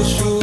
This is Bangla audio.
was true.